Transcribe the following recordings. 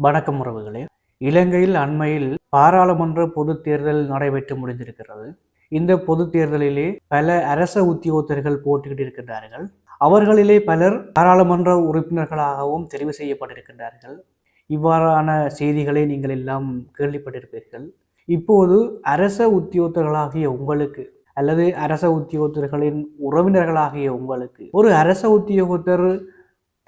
வணக்கம் உறவுகளே. இலங்கையில் அண்மையில் பாராளுமன்ற பொதுத் தேர்தல் நடைபெற்று முடிந்திருக்கிறது. இந்த பொது தேர்தலிலே பல அரச உத்தியோகத்தர்கள் போட்டியிட்டு இருக்கின்றார்கள். அவர்களிலே பலர் பாராளுமன்ற உறுப்பினர்களாகவும் தெரிவு செய்யப்பட்டிருக்கின்றார்கள். இவ்வாறான செய்திகளை நீங்கள் எல்லாம் கேள்விப்பட்டிருப்பீர்கள். இப்போது அரச உத்தியோகத்தர்களாகிய உங்களுக்கு அல்லது அரச உத்தியோகத்தர்களின் உறவினர்களாகிய உங்களுக்கு ஒரு அரச உத்தியோகத்தர்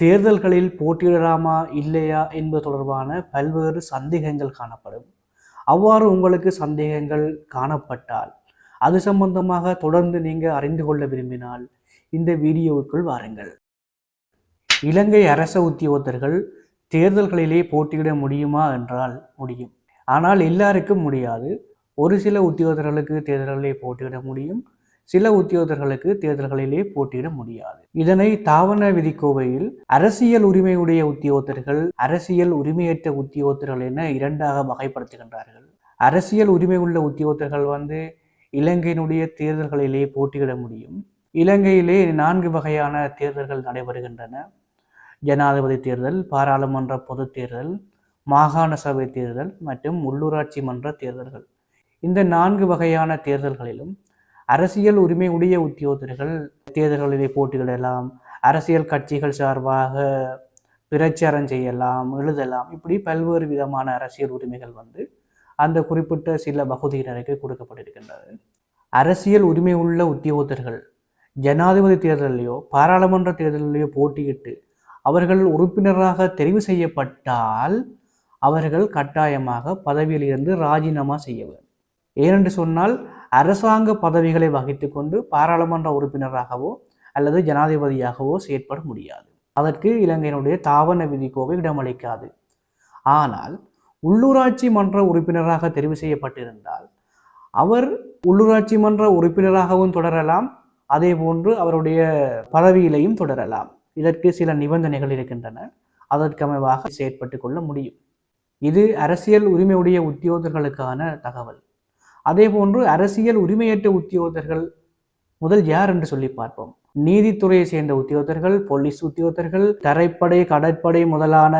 தேர்தல்களில் போட்டியிடலாமா இல்லையா என்பது தொடர்பான பல்வேறு சந்தேகங்கள் காணப்படும். அவ்வாறு உங்களுக்கு சந்தேகங்கள் காணப்பட்டால் அது சம்பந்தமாக தொடர்ந்து நீங்கள் அறிந்து கொள்ள விரும்பினால் இந்த வீடியோவுக்குள் வாருங்கள். இலங்கை அரச உத்தியோகத்தர்கள் தேர்தல்களிலே போட்டியிட முடியுமா என்றால் முடியும். ஆனால் எல்லாருக்கும் முடியாது. ஒரு சில உத்தியோகத்தர்களுக்கு தேர்தல்களிலே போட்டியிட முடியும். சில உத்தியோகர்களுக்கு தேர்தல்களிலே போட்டியிட முடியாது. இதனை தாவன விதிக்கோவையில் அரசியல் உரிமையுடைய உத்தியோகத்தர்கள் அரசியல் உரிமையற்ற உத்தியோகத்தர்கள் என இரண்டாக வகைப்படுத்துகின்றார்கள். அரசியல் உரிமை உள்ள உத்தியோகத்தர்கள் வந்து இலங்கையினுடைய தேர்தல்களிலே போட்டியிட முடியும். இலங்கையிலே நான்கு வகையான தேர்தல்கள் நடைபெறுகின்றன. ஜனாதிபதி தேர்தல் பாராளுமன்ற பொது தேர்தல் மாகாண சபை தேர்தல் மற்றும் உள்ளூராட்சி மன்ற தேர்தல்கள். இந்த நான்கு வகையான தேர்தல்களிலும் அரசியல் உரிமை உடைய உத்தியோகத்தர்கள் தேர்தல்களிலே போட்டியிடலாம் அரசியல் கட்சிகள் சார்பாக பிரச்சாரம் செய்யலாம் எழுதலாம். இப்படி பல்வேறு விதமான அரசியல் உரிமைகள் வந்து அந்த குறிப்பிட்ட சில பகுதியினருக்கு கொடுக்கப்பட்டிருக்கின்றது. அரசியல் உரிமை உள்ள உத்தியோகத்தர்கள் ஜனாதிபதி தேர்தலிலேயோ பாராளுமன்ற தேர்தலையோ போட்டியிட்டு அவர்கள் உறுப்பினராக தெரிவு செய்யப்பட்டால் அவர்கள் கட்டாயமாக பதவியில் இருந்து ராஜினாமா செய்ய வேண்டும். ஏனென்று சொன்னால் அரசாங்க பதவிகளை வகித்து கொண்டு பாராளுமன்ற உறுப்பினராகவோ அல்லது ஜனாதிபதியாகவோ செயற்பட முடியாது. அதற்கு இலங்கையினுடைய தாவண விதிக்கோவை இடமளிக்காது. ஆனால் உள்ளூராட்சி மன்ற உறுப்பினராக தெரிவு செய்யப்பட்டிருந்தால் அவர் உள்ளூராட்சி மன்ற உறுப்பினராகவும் தொடரலாம் அதே போன்று அவருடைய பதவியிலையும் தொடரலாம். இதற்கு சில நிபந்தனைகள் இருக்கின்றன. அதற்கமைவாக செயற்பட்டு கொள்ள முடியும். இது அரசியல் உரிமையுடைய உத்தியோகர்களுக்கான தகவல். அதே போன்று அரசியல் உரிமையற்ற உத்தியோகத்தர்கள் முதல் யார் என்று சொல்லி பார்ப்போம். நீதித்துறையை சேர்ந்த உத்தியோகத்தர்கள் போலீஸ் உத்தியோகத்தர்கள் தரைப்படை கடற்படை முதலான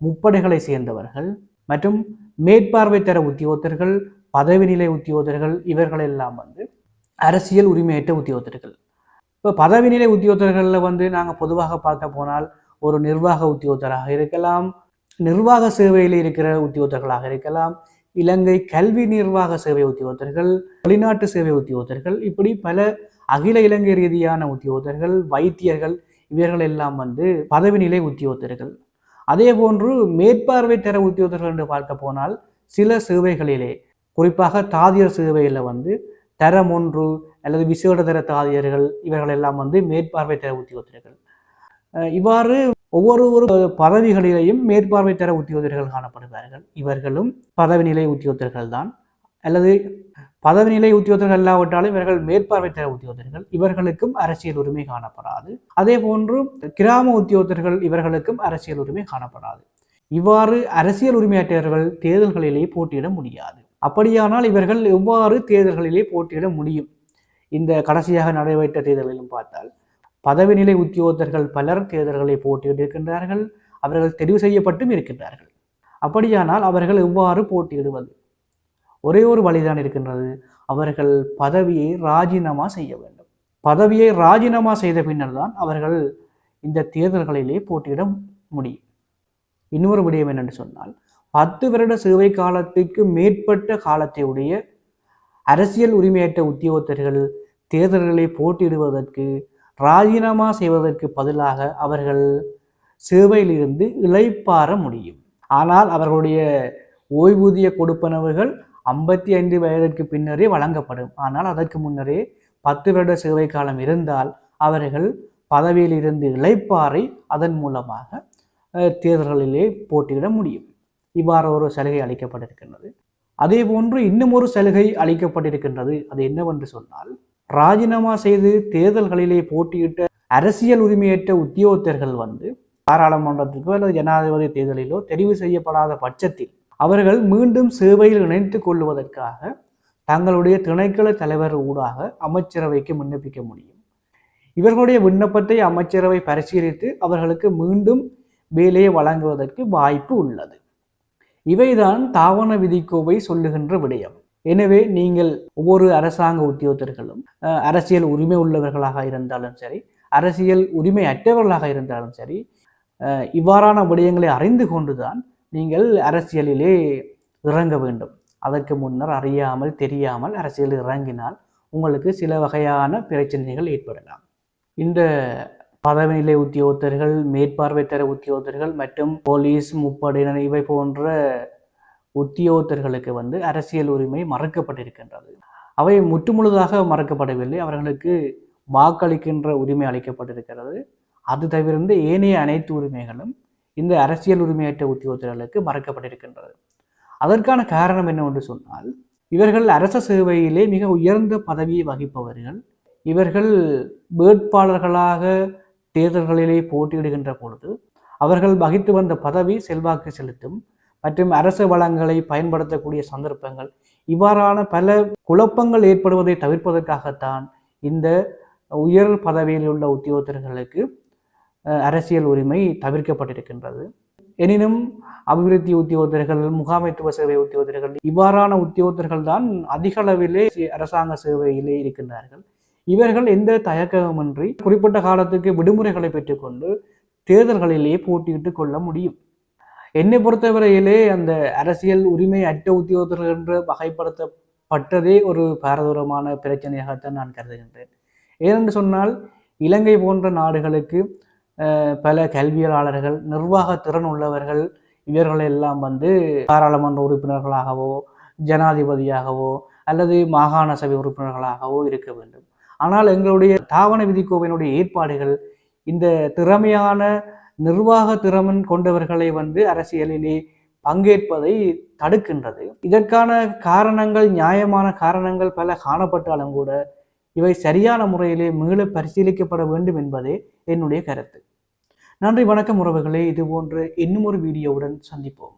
முப்படைகளை சேர்ந்தவர்கள் மற்றும் மேற்பார்வை தர உத்தியோகத்தர்கள் பதவி நிலை உத்தியோகத்தர்கள் இவர்கள் எல்லாம் வந்து அரசியல் உரிமையற்ற உத்தியோகத்தர்கள். இப்போ பதவி நிலை உத்தியோகத்தர்களில் வந்து நாங்கள் பொதுவாக பார்க்க போனால் ஒரு நிர்வாக உத்தியோகத்தராக இருக்கலாம் நிர்வாக சேவையில் இருக்கிற உத்தியோகத்தர்களாக இருக்கலாம் இலங்கை கல்வி நிர்வாக சேவை உத்தியோகத்தர்கள் வெளிநாட்டு சேவை உத்தியோகத்தர்கள் இப்படி பல அகில இலங்கை ரீதியான உத்தியோகத்தர்கள் வைத்தியர்கள் இவர்கள் எல்லாம் வந்து பதவி நிலை உத்தியோகத்தர்கள். அதே போன்று மேற்பார்வை தர உத்தியோகத்தர்கள் என்று பார்க்க போனால் சில சேவைகளிலே குறிப்பாக தாதியர் சேவையில் வந்து தரம் ஒன்று அல்லது விசேட தர தாதியர்கள் இவர்கள் எல்லாம் வந்து மேற்பார்வை தர உத்தியோகத்தர்கள். இவ்வாறு ஒவ்வொரு ஒரு பதவிகளிலேயும் மேற்பார்வை தர உத்தியோகத்தர்கள் காணப்படுவார்கள். இவர்களும் பதவி நிலை உத்தியோகர்கள் தான் அல்லது பதவி நிலை உத்தியோகர்கள் இல்லாவிட்டாலும் இவர்கள் மேற்பார்வை தர உத்தியோகத்தர்கள். இவர்களுக்கும் அரசியல் உரிமை காணப்படாது. அதே போன்று கிராம உத்தியோகர்கள் இவர்களுக்கும் அரசியல் உரிமை காணப்படாது. இவ்வாறு அரசியல் உரிமையற்றவர்கள் தேர்தல்களிலே போட்டியிட முடியாது. அப்படியானால் இவர்கள் எவ்வாறு தேர்தல்களிலே போட்டியிட முடியும்? இந்த கடைசியாக நடைபெற்ற தேர்தலிலும் பார்த்தால் பதவி நிலை உத்தியோகத்தர்கள் பலர் தேர்தல்களை போட்டியிட்டிருக்கின்றார்கள். அவர்கள் தெரிவு செய்யப்பட்டும் இருக்கின்றார்கள். அப்படியானால் அவர்கள் எவ்வாறு போட்டியிடுவது? ஒரே ஒரு வழிதான் இருக்கின்றது. அவர்கள் பதவியை ராஜினாமா செய்ய வேண்டும். பதவியை ராஜினாமா செய்த பின்னர் தான் அவர்கள் இந்த தேர்தல்களிலே போட்டியிட முடியும். இன்னொரு விடயம் என்னென்று சொன்னால் பத்து வருட சேவை காலத்திற்கு மேற்பட்ட காலத்தை உடைய அரசியல் உரிமையற்ற உத்தியோகத்தர்கள் தேர்தல்களை போட்டியிடுவதற்கு ராஜினாமா செய்வதற்கு பதிலாக அவர்கள் சேவையிலிருந்து இழைப்பார முடியும். ஆனால் அவர்களுடைய ஓய்வூதிய கொடுப்பனவுகள் ஐம்பத்தி ஐந்து வயதிற்கு பின்னரே வழங்கப்படும். ஆனால் அதற்கு முன்னரே பத்து வருட சேவை காலம் இருந்தால் அவர்கள் பதவியில் இருந்து இழைப்பாறை அதன் மூலமாக தேர்தல்களிலே போட்டியிட முடியும். இவ்வாறு ஒரு சலுகை அளிக்கப்பட்டிருக்கின்றது. அதே போன்று இன்னும் ஒரு சலுகை அளிக்கப்பட்டிருக்கின்றது. அது என்னவென்று சொன்னால் ராஜினாமா செய்து தேர்தல்களிலே போட்டியிட்ட அரசியல் உரிமையற்ற உத்தியோகத்தர்கள் வந்து பாராளுமன்றத்திற்கோ அல்லது ஜனாதிபதி தேர்தலிலோ தெரிவு செய்யப்படாத பட்சத்தில் அவர்கள் மீண்டும் சேவையில் இணைத்து கொள்வதற்காக தங்களுடைய திணைக்கள தலைவர் ஊடாக அமைச்சரவைக்கு விண்ணப்பிக்க முடியும். இவர்களுடைய விண்ணப்பத்தை அமைச்சரவை பரிசீலித்து அவர்களுக்கு மீண்டும் வேலையை வழங்குவதற்கு வாய்ப்பு உள்ளது. இவைதான் தாவண விதிக்கோவை சொல்லுகின்ற விடயம். எனவே நீங்கள் ஒவ்வொரு அரசாங்க உத்தியோகத்தர்களும் அரசியல் உரிமை உள்ளவர்களாக இருந்தாலும் சரி அரசியல் உரிமை அற்றவர்களாக இருந்தாலும் சரி இவ்வாறான விடயங்களை அறிந்து கொண்டுதான் நீங்கள் அரசியலிலே இறங்க வேண்டும். அதற்கு முன்னர் அறியாமல் தெரியாமல் அரசியலில் இறங்கினால் உங்களுக்கு சில வகையான பிரச்சனைகள் ஏற்படலாம். இந்த பதவிநிலை உத்தியோகத்தர்கள் மேற்பார்வை தர உத்தியோகத்தர்கள் மற்றும் போலீஸ் முப்படையினர் இவை போன்ற உத்தியோகத்தர்களுக்கு வந்து அரசியல் உரிமை மறக்கப்பட்டிருக்கின்றது. அவை முற்றுமுழுதாக மறக்கப்படவில்லை. அவர்களுக்கு வாக்களிக்கின்ற உரிமை அளிக்கப்பட்டிருக்கிறது. அது தவிர்த்து ஏனைய அனைத்து உரிமைகளும் இந்த அரசியல் உரிமையற்ற உத்தியோகத்தர்களுக்கு மறக்கப்பட்டிருக்கின்றது. அதற்கான காரணம் என்னவென்று சொன்னால் இவர்கள் அரச சேவையிலே மிக உயர்ந்த பதவியை வகிப்பவர்கள். இவர்கள் வேட்பாளர்களாக தேர்தல்களிலே போட்டியிடுகின்ற பொழுது அவர்கள் வகித்து வந்த பதவி செல்வாக்கு செலுத்தும் மற்றும் அரசு வளங்களை பயன்படுத்தக்கூடிய சந்தர்ப்பங்கள். இவ்வாறான பல குழப்பங்கள் ஏற்படுவதை தவிர்ப்பதற்காகத்தான் இந்த உயர் பதவியில் உள்ள உத்தியோகத்தர்களுக்கு அஹ், அரசியல் உரிமை தவிர்க்கப்பட்டிருக்கின்றது. எனினும் அபிவிருத்தி உத்தியோகத்தர்கள் முகாமைத்துவ சேவை உத்தியோகத்தர்கள் இவ்வாறான உத்தியோகத்தர்கள் தான் அதிக அளவிலே அரசாங்க சேவையிலே இருக்கின்றார்கள். இவர்கள் எந்த தயக்கமின்றி குறிப்பிட்ட காலத்துக்கு விடுமுறைகளை பெற்றுக்கொண்டு தேர்தல்களிலேயே போட்டியிட்டு கொள்ள முடியும். என்னை பொறுத்தவரையிலே அந்த அரசியல் உரிமை அற்ற உத்தியோகத்தர்கள் என்று வகைப்படுத்தப்பட்டதே ஒரு பாரதூரமான பிரச்சனையாகத்தான் நான் கருதுகின்றேன். ஏனென்று சொன்னால் இலங்கை போன்ற நாடுகளுக்கு பல கல்வியலாளர்கள் நிர்வாக திறன் உள்ளவர்கள் இவர்கள் எல்லாம் வந்து பாராளுமன்ற உறுப்பினர்களாகவோ ஜனாதிபதியாகவோ அல்லது மாகாண சபை உறுப்பினர்களாகவோ இருக்க வேண்டும். ஆனால் எங்களுடைய தாவண விதிக்கோவையினுடைய ஏற்பாடுகள் இந்த திறமையான நிர்வாக திறமன் கொண்டவர்களை வந்து அரசியலிலே பங்கேற்பதை தடுக்கின்றது. இதற்கான காரணங்கள் நியாயமான காரணங்கள் பல காணப்பட்டாலும் கூட இவை சரியான முறையிலே மீள பரிசீலிக்கப்பட வேண்டும் என்பதே என்னுடைய கருத்து. நன்றி வணக்கம் உறவுகளே. இது போன்று இன்னும் ஒரு வீடியோவுடன் சந்திப்போம்.